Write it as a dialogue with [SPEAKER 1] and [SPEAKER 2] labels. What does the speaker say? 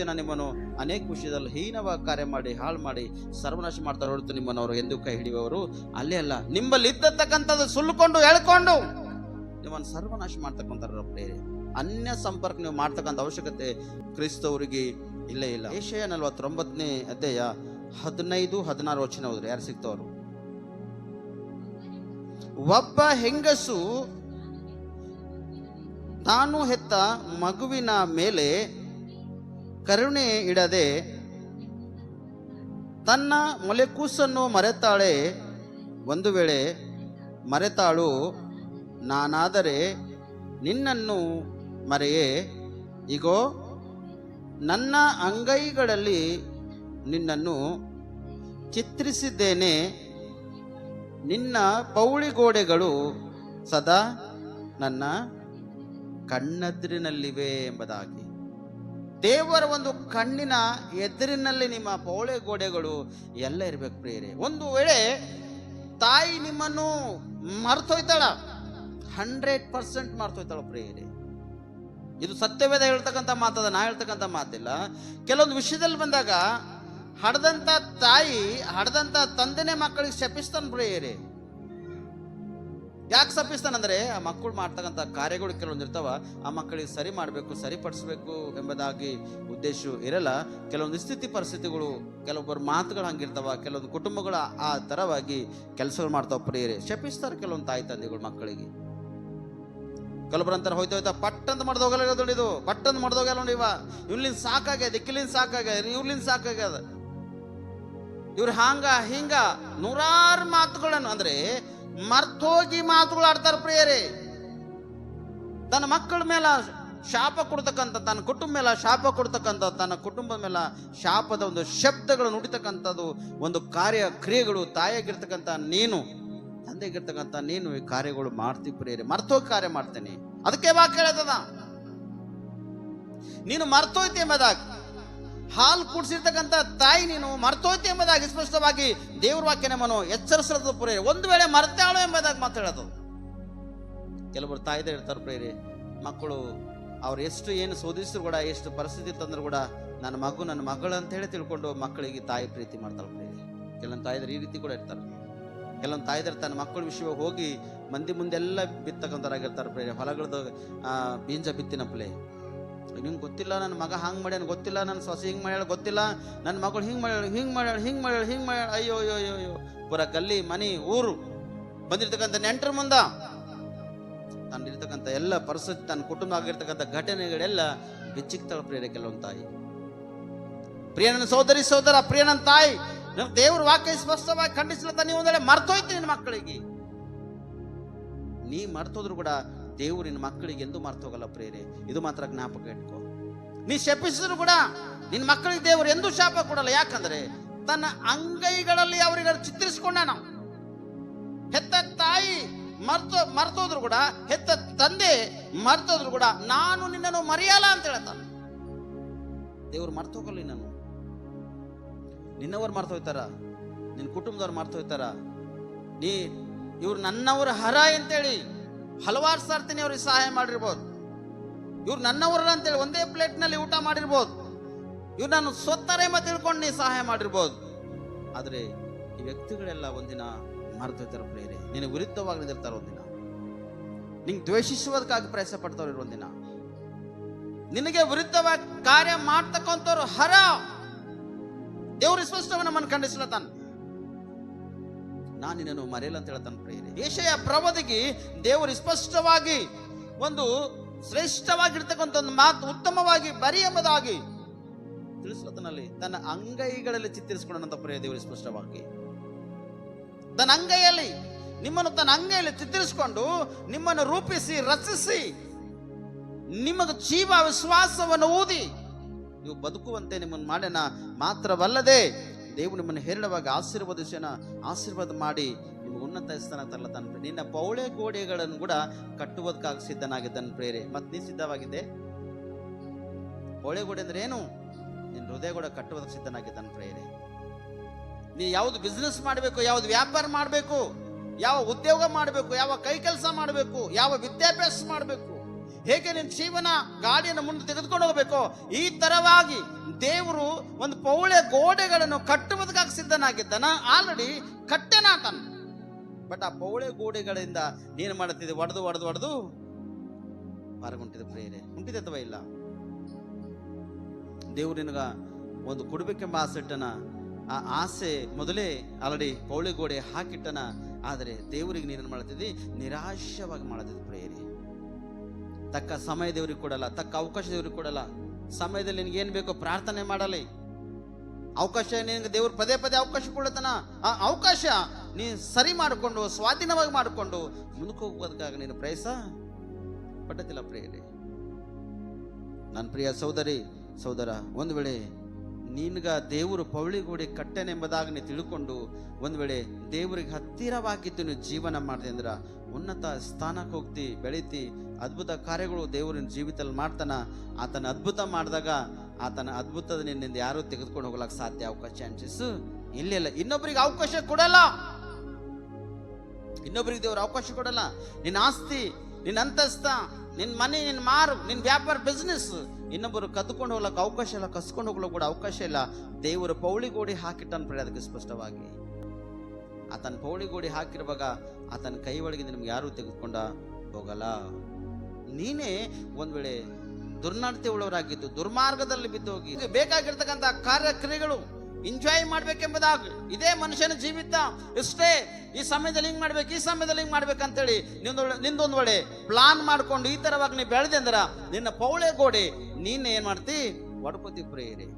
[SPEAKER 1] ಜನ ನಿಮ್ಮನ್ನು ಅನೇಕ ವಿಷಯದಲ್ಲಿ ಹೀನವಾಗಿ ಕಾರ್ಯ ಮಾಡಿ, ಹಾಳು ಮಾಡಿ, ಸರ್ವನಾಶ ಮಾಡ್ತಾರೆ ಹೊರತು ನಿಮ್ಮನ್ನು ಅವರು ಎಂದು ಕೈ ಹಿಡಿಯುವವರು ಅಲ್ಲೇ ಅಲ್ಲ. ನಿಮ್ಮಲ್ಲಿ ಇದ್ದತಕ್ಕಂಥದ್ದು ಸುಲ್ಕೊಂಡು ಎಳ್ಕೊಂಡು ನಿಮ್ಮನ್ನು ಸರ್ವನಾಶ ಮಾಡ್ತಕ್ಕಂಥ ಅನ್ಯ ಸಂಪರ್ಕ ನೀವು ಮಾಡ್ತಕ್ಕಂಥ ಅವಶ್ಯಕತೆ ಕ್ರಿಸ್ತವರಿಗೆ ಇಲ್ಲೇ ಇಲ್ಲ. ಏಷ್ಯ ನಲವತ್ತೊಂಬತ್ತನೇ ಅಧ್ಯಾಯ ಹದಿನೈದು, ಹದಿನಾರು ವಚನ ಹೋದ್ರೆ ಯಾರು ಸಿಗ್ತವರು ಒಬ್ಬ ಹೆಂಗಸು ತಾನು ಹೆತ್ತ ಮಗುವಿನ ಮೇಲೆ ಕರುಣೆ ಇಡದೆ ತನ್ನ ಮೊಲೆಕೂಸನ್ನು ಮರೆತಾಳೆ. ಒಂದು ವೇಳೆ ಮರೆತಾಳು, ನಾನಾದರೆ ನಿನ್ನನ್ನು ಮರೆಯೇ. ಇಗೋ, ನನ್ನ ಅಂಗೈಗಳಲ್ಲಿ ನಿನ್ನನ್ನು ಚಿತ್ರಿಸಿದ್ದೇನೆ. ನಿನ್ನ ಪೌಳಿಗೋಡೆಗಳು ಸದಾ ನನ್ನ ಕಣ್ಣದ್ರಿನಲ್ಲಿವೆ ಎಂಬುದಾಗಿ. ದೇವರ ಒಂದು ಕಣ್ಣಿನ ಎದುರಿನಲ್ಲಿ ನಿಮ್ಮ ಪೌಳೆ ಗೋಡೆಗಳು ಎಲ್ಲ ಇರ್ಬೇಕು ಪ್ರಿಯರೇ. ಒಂದು ವೇಳೆ ತಾಯಿ ನಿಮ್ಮನ್ನು ಮರ್ತೋಯ್ತಾಳ ಹಂಡ್ರೆಡ್ ಪರ್ಸೆಂಟ್ ಮರ್ತೋಯ್ತಾಳ ಪ್ರಿಯರೇ. ಇದು ಸತ್ಯವೇದ ಹೇಳ್ತಕ್ಕಂಥ ಮಾತದ ನಾ ಹೇಳ್ತಕ್ಕಂಥ ಮಾತಿಲ್ಲ. ಕೆಲವೊಂದು ವಿಷಯದಲ್ಲಿ ಬಂದಾಗ, ಹಡ್ದಂಥ ತಾಯಿ, ಹಡ್ದಂಥ ತಂದೆನೇ ಮಕ್ಕಳಿಗೆ ಶಪಿಸ್ತಾನೆ ಪ್ರಿಯರೇ. ಯಾಕೆ ಶಪಿಸ್ತಾನಂದ್ರೆ ಆ ಮಕ್ಕಳು ಮಾಡ್ತಕ್ಕಂಥ ಕಾರ್ಯಗಳು ಕೆಲವೊಂದು ಇರ್ತಾವ, ಆ ಮಕ್ಕಳಿಗೆ ಸರಿ ಮಾಡಬೇಕು, ಸರಿಪಡಿಸ್ಬೇಕು ಎಂಬುದಾಗಿ ಉದ್ದೇಶ ಇರಲ್ಲ. ಕೆಲವೊಂದು ಸ್ಥಿತಿ ಪರಿಸ್ಥಿತಿಗಳು, ಕೆಲವೊಬ್ಬರು ಮಾತುಗಳು ಹಂಗಿರ್ತಾವ, ಕೆಲವೊಂದು ಕುಟುಂಬಗಳು ಆ- ಥರವಾಗಿ ಕೆಲಸಗಳು ಮಾಡ್ತಾವ ಪ್ರಿಯರೇ. ಶಪಿಸ್ತಾರೆ ಕೆಲವೊಂದು ತಾಯಿ ತಂದೆಗಳು ಮಕ್ಕಳಿಗೆ. ಕೆಲವೊಬ್ರು ಹೋಯ್ತಾ ಹೋಯ್ತಾ ಪಟ್ಟಂತ ಮಾಡ್ದೋಗಲ್ಲ ನೋಡಿ ಇದು. ಪಟ್ಟಂತ ಮಾಡ್ದೋಗಲ್ಲ ನೋಡಿ ಇವ. ಇವ್ಲಿಂದ ಸಾಕಾಗ್ಯದ, ಇಕ್ಕಿಲಿಂದ ಸಾಕಾಗ್ಯದ ಇವ್ಲಿಂದ ಸಾಕಾಗ್ಯದ. ಇವ್ರು ಹಾಂಗ, ಹಿಂಗ ನೂರಾರು ಮಾತುಗಳನ್ನು, ಅಂದ್ರೆ ಮರ್ತೋಗಿ ಮಾತುಗಳು ಆಡ್ತಾರೆ ಪ್ರಿಯರೇ. ತನ್ನ ಮಕ್ಕಳ ಮೇಲೆ ಶಾಪ ಕೊಡ್ತಕ್ಕಂಥ, ತನ್ನ ಕುಟುಂಬ ಮೇಲೆ ಶಾಪ ಕೊಡ್ತಕ್ಕಂಥ, ತನ್ನ ಕುಟುಂಬದ ಮೇಲೆ ಶಾಪದ ಒಂದು ಶಬ್ದಗಳು ನುಡಿತಕ್ಕಂಥದ್ದು, ಒಂದು ಕಾರ್ಯ ಕ್ರಿಯೆಗಳು ತಾಯಿಯಾಗಿರ್ತಕ್ಕಂಥ ನೀನು ತಂದೆಗಿರ್ತಕ್ಕಂಥ ನೀನು ಈ ಕಾರ್ಯಗಳು ಮಾಡ್ತಿ ಪ್ರಿಯರೇ. ಮರ್ತೋಗಿ ಕಾರ್ಯ ಮಾಡ್ತೇನೆ. ಅದಕ್ಕೆ ವಾಕ್ಯ ಹೇಳ್ತದ? ನೀನು ಮರ್ತೋಯ್ತಿ ಎಂಬುದಾಗಿ ಹಾಲು ಕುಡಿಸಿರ್ತಕ್ಕಂಥ ತಾಯಿ ನೀನು ಮರ್ತೋಯ್ತಿ ಎಂಬುದಾಗಿ ಸ್ಪಷ್ಟವಾಗಿ ದೇವ್ರ ವಾಕ್ಯ ನಮ್ಮನ್ನು ಎಚ್ಚರಿಸಲದ ಪ್ರೇರೆ ಒಂದು ವೇಳೆ ಮರ್ತಾಳು ಎಂಬುದಾಗಿ ಮಾತಾಡೋದು ಕೆಲವರು ತಾಯಿದ ಇರ್ತಾರೆ ಪ್ರೇರಿ ಮಕ್ಕಳು, ಅವ್ರು ಎಷ್ಟು ಏನು ಶೋಧಿಸಿದ್ರು ಕೂಡ, ಎಷ್ಟು ಪರಿಸ್ಥಿತಿ ತಂದ್ರು ಕೂಡ ನನ್ನ ಮಗು ನನ್ನ ಮಗಳು ಅಂತ ಹೇಳಿ ತಿಳ್ಕೊಂಡು ಮಕ್ಕಳಿಗೆ ತಾಯಿ ಪ್ರೀತಿ ಮಾಡ್ತಾಳೆ ಪ್ರೇರಿ ಕೆಲವೊಂದು ತಾಯಿದ್ರು ಈ ರೀತಿ ಕೂಡ ಇರ್ತಾರೆ. ಕೆಲವೊಂದು ತಾಯಿದ್ರು ತನ್ನ ಮಕ್ಕಳ ವಿಷಯ ಹೋಗಿ ಮಂದಿ ಮುಂದೆಲ್ಲ ಬಿತ್ತಕ್ಕಂಥವ್ರಾಗಿರ್ತಾರೆ ಪ್ರೇರಿ ಹೊಲಗಳದ್ದು ಬೀಜ ಬಿತ್ತಿನ ಬಿತ್ತಿನಪ್ಲೆ ನಿಂಗೆ ಗೊತ್ತಿಲ್ಲ ನನ್ನ ಮಗ ಹಂಗೆ ಮಾಡ್ಯಾನ, ಗೊತ್ತಿಲ್ಲ ನನ್ನ ಸೊಸೆ ಹಿಂಗೆ ಮಾಡ್ಯಾಳ, ಗೊತ್ತಿಲ್ಲ ನನ್ನ ಮಗಳು ಹಿಂಗೆ ಮಾಡ್ಯಾಳ ಹಿಂಗೆ ಮಾಡ್ಯಾಳ ಹಿಂಗೆ ಮಾಡ್ಯಾಳ ಹಿಂಗೆ ಮಾಡ್ಯಾಳ, ಅಯ್ಯೋ ಅಯ್ಯೋ ಅಯ್ಯೋ ಅಯ್ಯೋ. ಪೂರ ಗಲ್ಲಿ, ಮನೆ, ಊರು. ಬಂದಿರ್ತಕ್ಕಂಥ ನೆಂಟರ ಮುಂದ ತನ್ನಿರ್ತಕ್ಕಂಥ ಎಲ್ಲ ಪರಿಸ್ಥಿತಿ, ತನ್ನ ಕುಟುಂಬ ಆಗಿರ್ತಕ್ಕಂಥ ಘಟನೆಗಳೆಲ್ಲ ಬಿಚ್ಚಿಕ್ತಾಳ ಪ್ರಿಯರೇ ಕೆಲವೊಂದು ತಾಯಿ. ಪ್ರಿಯನ ಸೋದರಿ, ಸೋದರ ಪ್ರಿಯನ ತಾಯಿ ನಮ್ಮ ದೇವ್ರ ವಾಕ್ಯ ಸ್ಪಷ್ಟವಾಗಿ ಖಂಡಿಸ್ಲತ್ತ ನೀವು ಒಂದೆಡೆ ಮರ್ತೋಯ್ತು ನಿನ್ನ ಮಕ್ಕಳಿಗೆ. ನೀ ಮರ್ತೋದ್ರು ಕೂಡ ದೇವ್ರು ನಿನ್ನ ಮಕ್ಕಳಿಗೆ ಎಂದು ಮರ್ತೋಗಲ್ಲ ಪ್ರೇರೆ ಇದು ಮಾತ್ರ ಜ್ಞಾಪಕ ಇಟ್ಕೋ. ನೀ ಶಪಿಸಿದ್ರು ಕೂಡ, ನಿನ್ನ ಮಕ್ಕಳಿಗೆ ದೇವರು ಎಂದೂ ಶಾಪ ಕೊಡಲ್ಲ. ಯಾಕಂದ್ರೆ ತನ್ನ ಅಂಗೈಗಳಲ್ಲಿ ಅವರಿಗೆ ಚಿತ್ರಿಸಿಕೊಂಡ ನಾವು. ಹೆತ್ತ ತಾಯಿ ಮರ್ತೋ, ಮರ್ತೋದ್ರು ಕೂಡ, ಹೆತ್ತ ತಂದೆ ಮರ್ತೋದ್ರು ಕೂಡ, ನಾನು ನಿನ್ನನ್ನು ಮರೆಯಲ್ಲ ಅಂತ ಹೇಳ್ತಾನೆ. ದೇವ್ರು ಮರ್ತೋಗಲ್ಲ ನಿನ್ನನ್ನು. ನಿನ್ನವರು ಮರ್ತೋಯ್ತಾರ? ನಿನ್ನ ಕುಟುಂಬದವ್ರು ಮರ್ತೋಯ್ತಾರ? ನೀ ಇವ್ರು ನನ್ನವರ ಹರ ಅಂತೇಳಿ ಹಲವಾರು ಸರ್ತಿನಿ ಅವ್ರಿಗೆ ಸಹಾಯ ಮಾಡಿರ್ಬೋದು. ಇವ್ರು ನನ್ನವರ ಅಂತೇಳಿ ಒಂದೇ ಪ್ಲೇಟ್ನಲ್ಲಿ ಊಟ ಮಾಡಿರ್ಬೋದು. ಇವ್ರು ನಾನು ಸ್ವತ್ತಾರೆ ಎಂಬ ತಿಳ್ಕೊಂಡು ನೀ ಸಹಾಯ ಮಾಡಿರ್ಬೋದು. ಆದರೆ ಈ ವ್ಯಕ್ತಿಗಳೆಲ್ಲ ಒಂದಿನ ಮರೆತೋಯ್ತಾರ ಪ್ರೇರೆ ನಿನಗೆ ವಿರುದ್ಧವಾಗಿ ನಿಂತಿರ್ತಾರೆ ಒಂದಿನ. ನಿಂಗೆ ದ್ವೇಷಿಸುವುದಕ್ಕಾಗಿ ಪ್ರಯಾಸ ಪಡ್ತವ್ರು ಒಂದಿನ. ನಿನಗೆ ವಿರುದ್ಧವಾಗಿ ಕಾರ್ಯ ಮಾಡ್ತಕ್ಕಂಥವ್ರು ಹರ. ದೇವ್ರ ಸ್ಪಷ್ಟವನ್ನು ನಮ್ಮನ್ನು ನಾನು ನಿನ್ನನ್ನು ಮರೆಯಲ್ಲ ಅಂತ ಹೇಳ್ತಾನೆ ಪ್ರೇರೆ ಏಷಯ ಪ್ರವದಿಗೆ ದೇವರು ಸ್ಪಷ್ಟವಾಗಿ ಒಂದು ಶ್ರೇಷ್ಠವಾಗಿರ್ತಕ್ಕಂಥ ಒಂದು ಮಾತು ಉತ್ತಮವಾಗಿ ಬರಿ ಎಂಬುದಾಗಿ ತಿಳಿಸ್ಲತನಲ್ಲಿ ತನ್ನ ಅಂಗೈಗಳಲ್ಲಿ ಚಿತ್ರಿಸಿಕೊಂಡಂತ ಪ್ರಿಯ ದೇವರು ಸ್ಪಷ್ಟವಾಗಿ. ತನ್ನ ಅಂಗೈಯಲ್ಲಿ, ನಿಮ್ಮನ್ನು ತನ್ನ ಅಂಗೈಯಲ್ಲಿ ಚಿತ್ರಿಸಿಕೊಂಡು ನಿಮ್ಮನ್ನು ರೂಪಿಸಿ, ರಚಿಸಿ, ನಿಮಗೆ ಜೀವ ವಿಶ್ವಾಸವನ್ನು ಊದಿ, ನೀವು ಬದುಕುವಂತೆ ನಿಮ್ಮನ್ನು ಮಾಡ್ಯಾನ ಮಾತ್ರವಲ್ಲದೆ ದೇವರು ನಿಮ್ಮನ್ನು ಹೇರಳವಾಗಿ ಆಶೀರ್ವದಿಸನ ಆಶೀರ್ವಾದ ಮಾಡಿ ನಿಮಗೆ ಉನ್ನತ ಸ್ಥಾನ ತರಲ ತನ್ನ ನಿನ್ನ ಪೌಳೆ ಗೋಡೆಗಳನ್ನು ಕೂಡ ಕಟ್ಟುವುದಕ್ಕಾಗಿ ಸಿದ್ಧನಾಗಿದ್ದಾನೆ ಪ್ರೇರೆ ಮತ್ತೆ ನೀ ಸಿದ್ಧವಾಗಿದ್ದೆ? ಪೌಳೆ ಗೋಡೆ ಅಂದ್ರೆ ಏನು? ನಿನ್ನ ಹೃದಯ ಕೂಡ ಕಟ್ಟುವುದಕ್ಕೆ ಸಿದ್ಧನಾಗಿದ್ದಾನೆ ಪ್ರೇರೆ ನೀ ಯಾವ್ದು ಬಿಸ್ನೆಸ್ ಮಾಡಬೇಕು, ಯಾವ್ದು ವ್ಯಾಪಾರ ಮಾಡಬೇಕು, ಯಾವ ಉದ್ಯೋಗ ಮಾಡಬೇಕು, ಯಾವ ಕೈ ಕೆಲಸ ಮಾಡಬೇಕು, ಯಾವ ವಿದ್ಯಾಭ್ಯಾಸ ಮಾಡಬೇಕು ಹೇಗೆ ನಿನ್ನ ಜೀವನ ಗಾಡಿಯನ್ನು ಮುಂದೆ ತೆಗೆದುಕೊಂಡು ಹೋಗಬೇಕು, ಈ ತರವಾಗಿ ದೇವರು ಒಂದು ಪೌಳೆ ಗೋಡೆಗಳನ್ನು ಕಟ್ಟುವುದಕ್ಕಾಗಿ ಸಿದ್ಧನಾಗಿದ್ದಾನ. ಆಲ್ರೆಡಿ ಕಟ್ಟೆನಾತನ ಬಟ್ ಆ ಪೌಳೆ ಗೋಡೆಗಳಿಂದ ನೀನು ಮಾಡುತ್ತಿದೆ ಒಡೆದು ಒಡೆದು ಒಡೆದು ಹೊರಗುಂಟಿದೆ ಪ್ರೇರೆ ಉಂಟಿದೆ ಅಥವಾ ಇಲ್ಲ? ದೇವ್ರು ನಿನಗ ಒಂದು ಕೊಡಬೇಕೆಂಬ ಆಸೆ ಇಟ್ಟನ ಆ ಆಸೆ ಮೊದಲೇ ಆಲ್ರೆಡಿ ಪೌಳೆ ಗೋಡೆ ಹಾಕಿಟ್ಟನ, ಆದರೆ ದೇವರಿಗೆ ನೀನು ಮಾಡ್ತಿದ್ದಿ ನಿರಾಶವಾಗಿ ಮಾಡುತ್ತಿದ್ದೆ ಪ್ರೇರಿ ತಕ್ಕ ಸಮಯ ದೇವ್ರಿಗೆ ಕೊಡಲ್ಲ, ತಕ್ಕ ಅವಕಾಶ ದೇವ್ರಿಗೆ ಕೊಡಲ್ಲ. ಸಮಯದಲ್ಲಿ ನಿನಗೆ ಏನು ಬೇಕೋ ಪ್ರಾರ್ಥನೆ ಮಾಡಲಿ. ಅವಕಾಶ ನಿನಗೆ ದೇವ್ರು ಪದೇ ಪದೇ ಅವಕಾಶ ಕೊಡತನ. ಆ ಅವಕಾಶ ನೀನು ಸರಿ ಮಾಡಿಕೊಂಡು, ಸ್ವಾಧೀನವಾಗಿ ಮಾಡಿಕೊಂಡು ಮುಂದಕ್ಕೆ ಹೋಗೋದಕ್ಕಾಗಿ ನೀನು ಪ್ರಯಸ ಪಟ್ಟತಿಲ್ಲ ಪ್ರೇರಿ ನನ್ನ ಪ್ರಿಯ ಸಹೋದರಿ ಸೋದರ ಒಂದು ವೇಳೆ ನಿನ್ಗ ದೇವರು ಪೌಳಿಗೋಡಿ ಕಟ್ಟೆನೆಂಬುದಾಗಿ ನೀ ತಿಳ್ಕೊಂಡು ಒಂದು ವೇಳೆ ದೇವರಿಗೆ ಹತ್ತಿರವಾಗಿದ್ದು ನೀವು ಜೀವನ ಮಾಡಿದೆ ಅಂದ್ರೆ ಉನ್ನತ ಸ್ಥಾನಕ್ಕೆ ಹೋಗ್ತಿ, ಬೆಳಿತಿ, ಅದ್ಭುತ ಕಾರ್ಯಗಳು ದೇವರಿನ ಜೀವಿತದಲ್ಲಿ ಮಾಡ್ತಾನ. ಆತನ ಅದ್ಭುತ ಮಾಡಿದಾಗ ಆತನ ಅದ್ಭುತದ ನಿನ್ನಿಂದ ಯಾರೂ ತೆಗೆದುಕೊಂಡು ಹೋಗ್ಲಕ್ಕೆ ಸಾಧ್ಯ ಅವಕಾಶ ಚಾನ್ಸಸ್ ಇಲ್ಲ ಇನ್ನೊಬ್ಬರಿಗೆ ಅವಕಾಶ ಕೊಡಲ್ಲ. ಇನ್ನೊಬ್ಬರಿಗೆ ದೇವರು ಅವಕಾಶ ಕೊಡಲ್ಲ. ನಿನ್ನ ಆಸ್ತಿ ನಿನ್ನ ಅಂತಸ್ತ ನಿನ್ನ ಮನೆ ನಿನ್ನ ಮಾರು ನಿನ್ನ ವ್ಯಾಪಾರ ಬಿಸ್ನೆಸ್ ಇನ್ನೊಬ್ಬರು ಕದ್ದುಕೊಂಡು ಹೋಗ್ಲಕ್ಕೆ ಅವಕಾಶ ಇಲ್ಲ, ಕಸ್ಕೊಂಡು ಹೋಗ್ಲಕ್ಕೆ ಕೂಡ ಅವಕಾಶ ಇಲ್ಲ. ದೇವರು ಪೌಳಿಗೋಡಿ ಹಾಕಿಟ್ಟನ್ ಪ್ರಿಯ ಅದಕ್ಕೆ ಸ್ಪಷ್ಟವಾಗಿ. ಆತನ ಪೌಳಿಗೋಡಿ ಹಾಕಿರುವಾಗ ಆತನ ಕೈ ಒಳಗೆ ನಿಮ್ಗೆ ಯಾರು ತೆಗೆದುಕೊಂಡ? ಹೋಗಲ್ಲ. ನೀನೇ ಒಂದು ವೇಳೆ ದುರ್ನಡತೆ ಉಳ್ಳವರಾಗಿದ್ದು ದುರ್ಮಾರ್ಗದಲ್ಲಿ ಬಿದ್ದೋಗಿ ಹೋಗಿ ಬೇಕಾಗಿರ್ತಕ್ಕಂಥ ಕಾರ್ಯಕ್ರಿಯೆಗಳು ಎಂಜಾಯ್ ಮಾಡ್ಬೇಕೆಂಬುದಾಗಿ ಇದೇ ಮನುಷ್ಯನ ಜೀವಿತ. ಇಷ್ಟೇ ಈ ಸಮಯದಲ್ಲಿ ಹಿಂಗ್ ಮಾಡ್ಬೇಕು, ಈ ಸಮಯದಲ್ಲಿ ಹಿಂಗ್ ಮಾಡ್ಬೇಕಂತೇಳಿ ನಿಂದೊಳ್ಳೆ ನಿಂದೊಂದು ವೇಳೆ ಪ್ಲಾನ್ ಮಾಡ್ಕೊಂಡು ಈ ತರವಾಗಿ ನೀ ಬೆಳೆದೆ ನಿನ್ನ ಪೌಳೆ ಗೋಡೆ, ನೀನ್ ಏನ್ ಮಾಡ್ತಿ? ಒಡ್ಕೋತಿ ಪ್ರೇರಿ.